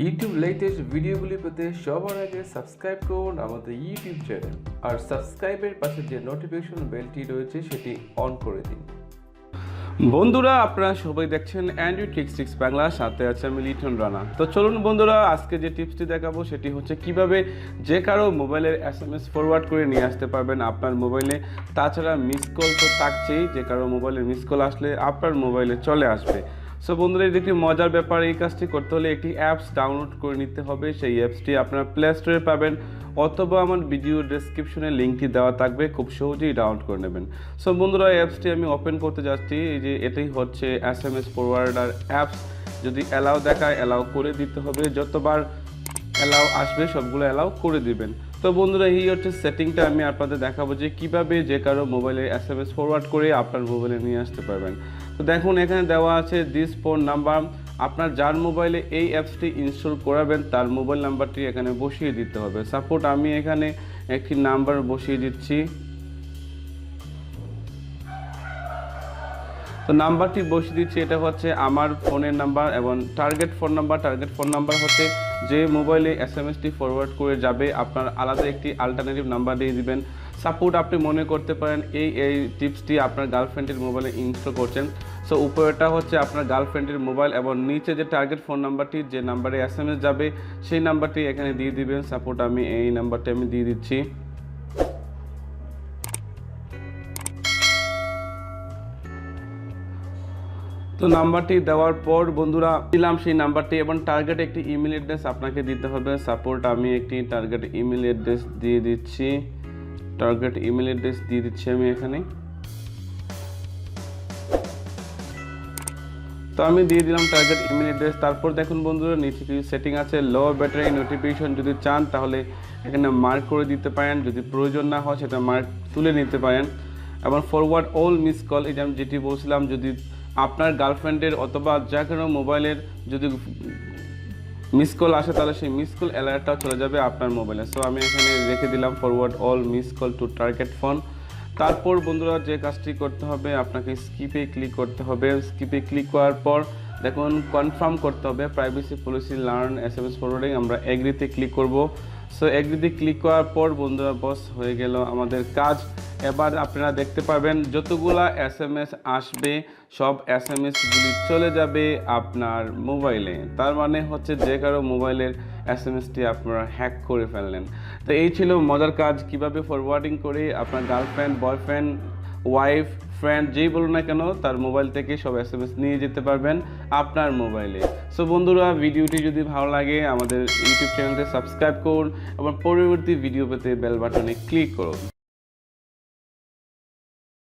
YouTube latest ভিডিওগুলি পেতে সবার আগে সাবস্ক্রাইব করুন আমাদের ইউটিউব চ্যানেল আর সাবস্ক্রাইবের পাশে যে নোটিফিকেশন বেলটি রয়েছে, সেটি অন করে দিন। বন্ধুরা, আপনারা সবাই দেখছেন অ্যান্ড্রয়েড টিক্স টিক্স বাংলা সাথে আছে আমি লিটন রানা। তো চলুন বন্ধুরা, আজকে যে টিপসটি দেখাবো, সেটি হচ্ছে কীভাবে যে কারও মোবাইলের এস এম এস ফরওয়ার্ড করে নিয়ে আসতে পারবেন আপনার মোবাইলে তাছাড়া মিস কল তো থাকছেই, যে কারও মোবাইলে মিস কল আসলে আপনার মোবাইলে চলে আসবে। সো বন্ধুরা, এটি একটি মজার ব্যাপার। এই কাজটি করতে হলে একটি অ্যাপস ডাউনলোড করে নিতে হবে। সেই অ্যাপসটি আপনার প্লে স্টোরে পাবেন অথবা আমার ভিডিও ডেসক্রিপশনে লিঙ্কটি দেওয়া থাকবে। খুব সহজেই ডাউনলোড করে নেবেন। সো বন্ধুরা অ্যাপসটি আমি ওপেন করতে যাচ্ছি। এই যে, এটাই হচ্ছে S M S forwarder apps যদি অ্যালাউ দেখায় অ্যালাউ করে দিতে হবে। যতবার অ্যালাউ আসবে, সবগুলো অ্যালাউ করে দিবেন। তো বন্ধুরা, এই হচ্ছে সেটিংটা আমি আপনাদের দেখাবো যে কীভাবে যে কারও মোবাইলে এস এম এস ফরওয়ার্ড করে আপনার মোবাইলে নিয়ে আসতে পারবেন। তো দেখুন, এখানে দেওয়া আছে দিস ফোন নাম্বার আপনার যার মোবাইলে এই অ্যাপসটি ইনস্টল করাবেন, তার মোবাইল নাম্বারটি এখানে বসিয়ে দিতে হবে। সাপোর্ট আমি এখানে একটি নাম্বার বসিয়ে দিচ্ছি। তো নাম্বারটি বসিয়ে দিচ্ছি, এটা হচ্ছে আমার ফোনের নাম্বার এবং target phone number target phone number হচ্ছে যে মোবাইলে এস এম এসটি ফরওয়ার্ড করে যাবে, আপনার আলাদা একটি আলটারনেটিভ নাম্বার দিয়ে দিবেন। সাপোর্ট আপনি মনে করতে পারেন, এই এই টিপসটি আপনার গার্লফ্রেন্ডের মোবাইলে ইনস্টল করছেন। সো উপরেটা হচ্ছে আপনার গার্লফ্রেন্ডের মোবাইল এবং নিচে যে টার্গেট ফোন নাম্বারটি যে নাম্বারে এস যাবে, সেই নাম্বারটি এখানে দিয়ে দিবেন। সাপোর্ট আমি এই নাম্বারটি আমি দিয়ে দিচ্ছি। তো নাম্বারটি দেওয়ার পর বন্ধুরা দিলাম সেই নাম্বারটি এবং টার্গেট একটি ইমেল অ্যাড্রেস আপনাকে দিতে হবে। সাপোর্ট আমি একটি টার্গেট ইমেল অ্যাড্রেস দিয়ে দিচ্ছি। টার্গেট ইমেল অ্যাড্রেস দিয়ে দিচ্ছি আমি এখানে। তো আমি দিয়ে দিলাম টার্গেট ইমেল অ্যাড্রেস তারপর দেখুন বন্ধুরা, নিচে কিছু সেটিং আছে লো ব্যাটারি নোটিফিকেশন যদি চান, তাহলে এখানে মার্ক করে দিতে পারেন। যদি প্রয়োজন না হয়, সেটা মার্ক তুলে নিতে পারেন। এবং ফরওয়ার্ড অল মিস কল যে আমি যেটি বলছিলাম, যদি আপনার গার্লফ্রেন্ডের অথবা যে কোনো মোবাইলের যদি মিস কল আসে, তাহলে সেই মিস কল অ্যালার্টটাও চলে যাবে আপনার মোবাইলে। সো আমি এখানে রেখে দিলাম forward all miss call to target phone তারপর বন্ধুরা যে কাজটি করতে হবে, আপনাকে স্কিপে ক্লিক করতে হবে। স্কিপে ক্লিক করার পর দেখুন কনফার্ম করতে হবে। Privacy policy learn S M S forwarding আমরা এগ্রিতে ক্লিক করব। সো এগ্রিতে ক্লিক করার পর বন্ধুরা বস হয়ে গেল আমাদের কাজ। এবার আপনারা দেখতে পারবেন যতগুলা এস এম এস আসবে, সব এস এম এসগুলি চলে যাবে আপনার মোবাইলে। তার মানে হচ্ছে যে কারও মোবাইলের এস এম এসটি আপনারা হ্যাক করে ফেললেন। তো এই ছিল মজার কাজ, কীভাবে ফরওয়ার্ডিং করে আপনার গার্লফ্রেন্ড বয়ফ্রেন্ড ওয়াইফ ফ্রেন্ড যেই বলুন না কেন, তার মোবাইল থেকে সব এস এম এস নিয়ে যেতে পারবেন আপনার মোবাইলে। সো বন্ধুরা, ভিডিওটি যদি ভালো লাগে, আমাদের ইউটিউব চ্যানেলটি সাবস্ক্রাইব করুন এবং পরবর্তী ভিডিও পেতে বেল বাটনে ক্লিক করুন।